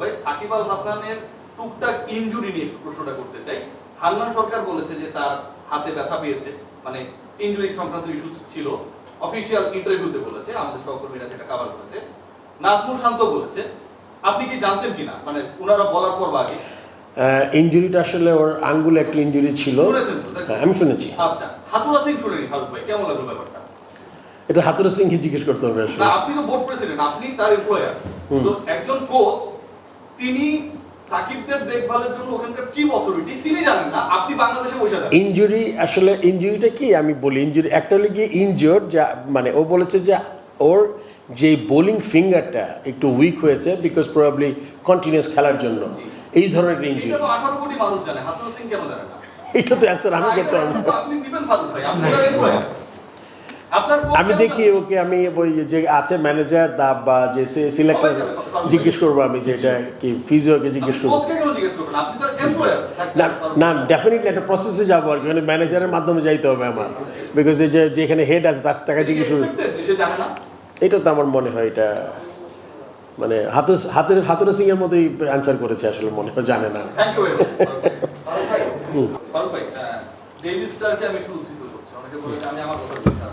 ভাই সাকিব আল হাসানের টুকটাক ইনজুরি নিয়ে প্রশ্নটা করতে চাই। হান্নান সরকার বলেছে যে তার হাতে ব্যথা পেয়েছে মানে ইনজুরি সংক্রান্ত ইস্যু ছিল। অফিসিয়াল ইন্টারভিউতে বলেছে আমাদের সহকর্মীরা যেটা কভার করেছে। নাজমুল শান্ত বলেছে আপনি কি জানতেন কিনা? মানে ওনারা বলার পর আগে। আসলে ওর আঙ্গুলে একটা ইঞ্জুরি ছিল? হ্যাঁ, আমি শুনেছি। আচ্ছা হাতুরা সিং শুনেনি ভাই কেমন লাগল ব্যাপারটা? এটা হাতুরা সিংকে জিজ্ঞেস করতে হবে আসলে। আপনি তো বোর্ড প্রেসিডেন্ট আপনি তার এমপ্লয়ার তো একজন কোচ তিনি সাকিবদের দেখভালের জন্য ওখানকার চিফ অথরিটি তিনি জানেন না আপনি বাংলাদেশে বসে যান ইঞ্জুরি আসলে ইঞ্জুরিটা কি? আমি বলি ইঞ্জুরি একটা হলো গিয়ে ইনজিওর যা মানে ও বলেছে যে ওর যে বোলিং ফিঙ্গারটা একটু উইক হয়েছে বিকজ প্রবাবলি কন্টিনিউয়াস খেলার জন্য। এই ধরনের ইঞ্জুরি এটা তো 18 কোটি মানুষ জানে হাতুরা সিং কেন জানে না? এটা তো অ্যান্সার আমি করতে পারব আমি দেখি ওকে আমি ওই যে আছে ম্যানেজার দা বা যে সিলেক্টর জিজ্ঞেস করব আমি যে এটা কি ফিজিওকে জিজ্ঞেস করব। না। ডেফিনেটলি একটা প্রসেসে যাব আর কি মানে ম্যানেজারের মাধ্যমে যাইতে হবে আমার। বিকজ এই যে যেখানে হেড আছে তার তাকে জিজ্ঞেস করবে। এটা তো আমার মনে হয় এটা মানে হাতুর হাতের হাতুরা সিং এর মতোই অ্যান্সার করেছে আসলে মনে হয় জানে না। ডেইলি স্টারকে আমি একটু উদ্ধৃত করছি। অনেকে বলেছে আমি আমার কথা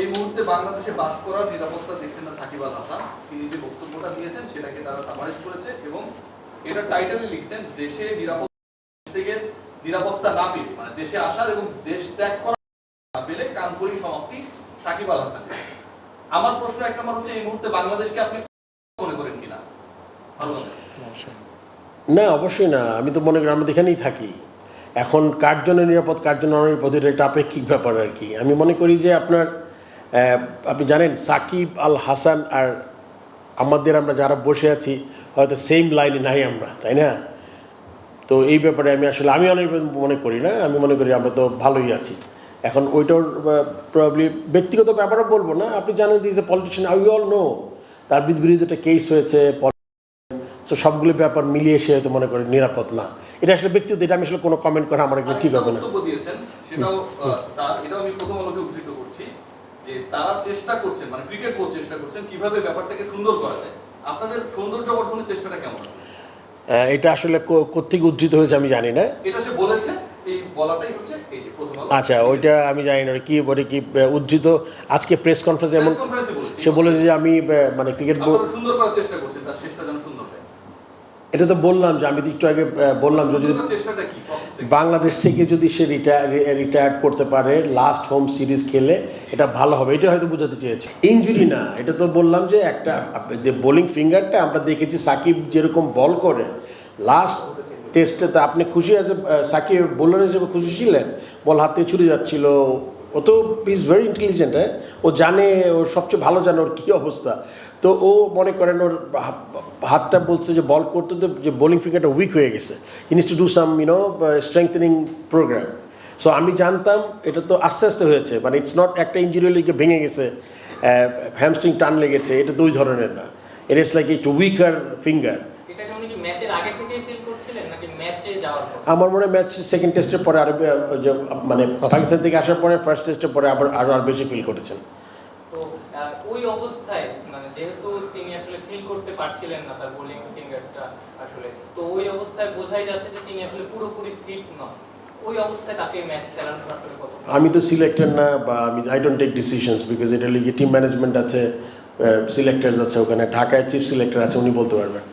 এই মুহূর্তে বাংলাদেশে বাস করার নিরাপত্তা দেখছেন না সাকিব আল হাসান। তিনি যে বক্তব্যটা দিয়েছেন সেটাকে তারা সামারাইজ করেছে এবং এটা টাইটেলে লিখছেন দেশে নিরাপত্তা থেকে নিরাপত্তা না পেলে মানে দেশে আসার এবং দেশ ত্যাগ করার না পেলে কানপুরি সমাপ্তি সাকিব আল হাসান আমার প্রশ্ন এক নম্বর হচ্ছে এই মুহূর্তে বাংলাদেশকে আপনি মনে করেন কিনা? না অবশ্যই না। আমি তো মনে করি আমরা এখানেই থাকি। এখন কার জন্য নিরাপদ কার জন্য অনিরাপদ এটা একটা আপেক্ষিক ব্যাপার আর কি। আমি মনে করি যে আপনার আপনি জানেন, সাকিব আল হাসান আর আমাদের আমরা যারা বসে আছি, হয়তো সেম লাইনে নাই আমরা, তাই না? তো এই ব্যাপারে আমি আসলে, আমি অনেক মনে করি না, আমি মনে করি আমরা তো ভালোই আছি। এখন ওইটার প্রবলি ব্যক্তিগত ব্যাপারও বলব না, আপনি জানেন this a politician I all know তার বিরুদ্ধে একটা কেস হয়েছে তো সবগুলো ব্যাপার মিলিয়ে সে হয়তো মনে করে নিরাপদ না। এটা আসলে ব্যক্তিগত, এটা আমি আসলে কোনো কমেন্ট করা আমার একদম ঠিক হবে না। যে তারা চেষ্টা করছেন মানে ক্রিকেট কোচ চেষ্টা করছেন কীভাবে ব্যাপারটাকে সুন্দর করা যায়। আপনাদের সৌন্দর্য বর্ধনের চেষ্টাটা কেমন? এটা আসলে কো- কোত্থেকে উদ্ধৃত হয়েছে আমি জানি না। এটা সে বলেছে আচ্ছা ওইটা আমি জানি না কি বলে কি উদ্ধৃত? আজকে প্রেস কনফারেন্স এমন সে বলেছে যে আমি মানে ক্রিকেট বোর্ড সুন্দর করার চেষ্টা করছেন তার শেষটা যেন সুন্দর হয় এটা তো বললাম যে আমি একটু আগে বললাম যদি? বাংলাদেশ থেকে যদি সে রিটায়ার রিটায়ার করতে পারে লাস্ট হোম সিরিজ খেলে এটা ভালো হবে। এটা হয়তো বোঝাতে চেয়েছে। ইঞ্জুরি না এটা তো বললাম যে একটা যে বোলিং ফিঙ্গারটা আমরা দেখেছি সাকিব যেরকম বল করে লাস্ট টেস্টে তো আপনি খুশি আছে সাকিব বোলার হিসেবে খুশি ছিলেন? বল হাতে ছুটে যাচ্ছিল ও তো ইজ ভেরি ইন্টেলিজেন্ট হ্যাঁ? ও জানে ওর সবচেয়ে ভালো জানে ওর কী অবস্থা। তো ও মনে করেন ওর হাতটা বলছে যে, বল করতে তো যে বোলিং ফিঙ্গারটা উইক হয়ে গেছে। ইনিস to do some you know strengthening programme so আমি জানতাম, এটা তো আস্তে আস্তে হয়েছে। মানে ইটস নট একটা ইঞ্জুরি লিগে ভেঙে গেছে হ্যামস্ট্রিং টান লেগেছে, এটা দুই ধরনের না। ইট ইস লাইক একটু উইকার ফিঙ্গার ম্যাচের আগে থেকেই ফিল করছিলেন নাকি ম্যাচে যাওয়ার পর? আমার মনে হয় ম্যাচ সেকেন্ড টেস্টের পরে আরও মানে পাকিস্তান থেকে আসার পরে ফার্স্ট টেস্টের পরে আবার আরও আর বেশি ফিল করেছেন। তো ওই অবস্থায় মানে যেহেতু তিনি আসলে ফিল করতে পারছিলেন না তার বোলিং ফিঙ্গারটা আসলে তো ওই অবস্থায় বোঝাই যাচ্ছে যে তিনি আসলে পুরোপুরি ফিট নন। ওই অবস্থায় তাকে ম্যাচ খেলানোর আসলে কত আমি তো সিলেক্টর না বা আমি I don't take decisions because এটা লিগে টিম ম্যানেজমেন্ট আছে সিলেক্টার্স আছে ওখানে ঢাকায় চিফ সিলেক্টর আছে উনি বলতে পারবেন।